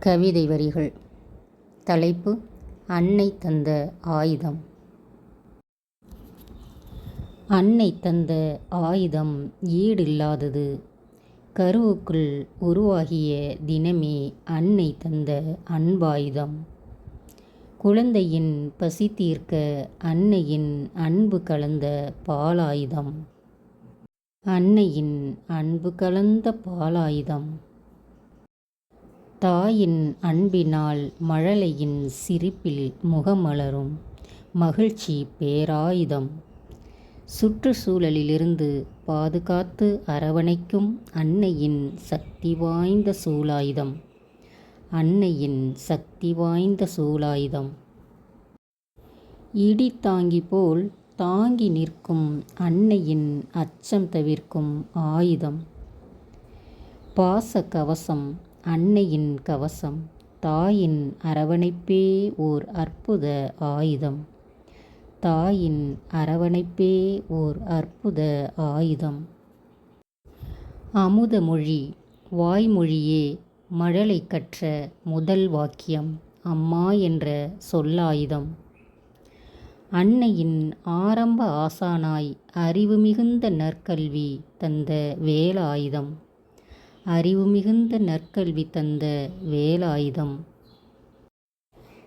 கவிதை வரிகள். தலைப்பு அன்னை தந்த ஆயுதம். அன்னை தந்த ஆயுதம் ஈடில்லாதது. கருவுக்குள் உருவாகிய தினமே அன்னை தந்த அன்பாயுதம். குழந்தையின் பசி தீர்க்க அன்னையின் அன்பு கலந்த பாலாயுதம். அன்னையின் அன்பு கலந்த பாலாயுதம். தாயின் அன்பினால் மழலையின் சிரிப்பில் முகமலரும் மகிழ்ச்சி பேராயுதம். சுற்றுச்சூழலிலிருந்து பாதுகாத்து அரவணைக்கும் அன்னையின் சக்தி வாய்ந்த சூலாயுதம். அன்னையின் சக்தி வாய்ந்த சூலாயுதம். இடி தாங்கி போல் தாங்கி நிற்கும் அன்னையின் அச்சம் தவிர்க்கும் ஆயுதம். பாச கவசம் அன்னையின் கவசம் தாயின் அரவணைப்பே ஓர் அற்புத ஆயுதம். தாயின் அரவணைப்பே ஓர் அற்புத ஆயுதம். அமுத மொழி வாய்மொழியே மழலை கற்ற முதல் வாக்கியம் அம்மா என்ற சொல்லாயுதம். அன்னையின் ஆரம்ப ஆசானாய் அறிவு மிகுந்த நற்கல்வி தந்த வேலாயுதம். அறிவு மிகுந்த நற்கல்வி தந்த வேலாயுதம்.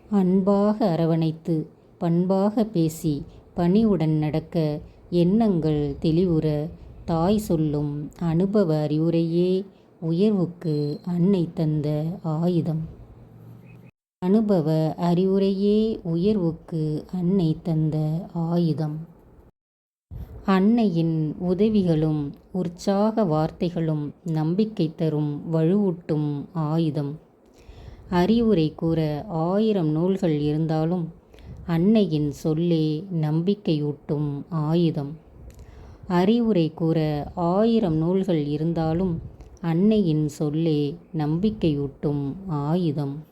அன்பாக அரவணைத்து பண்பாக பேசி பணிவுடன் நடக்க எண்ணங்கள் தெளிவுற தாய் சொல்லும் அனுபவ அறிவுரையே உயர்வுக்கு அன்னை தந்த ஆயுதம். அனுபவ அறிவுரையே உயர்வுக்கு அன்னை தந்த ஆயுதம். அன்னையின் உதவிகளும் உற்சாக வார்த்தைகளும் நம்பிக்கை தரும் வலுவூட்டும் ஆயுதம். அறிவுரை கூற ஆயிரம் நூல்கள் இருந்தாலும் அன்னையின் சொல்லே நம்பிக்கையூட்டும் ஆயுதம். அறிவுரை கூற ஆயிரம் நூல்கள் இருந்தாலும் அன்னையின் சொல்லே நம்பிக்கையூட்டும் ஆயுதம்.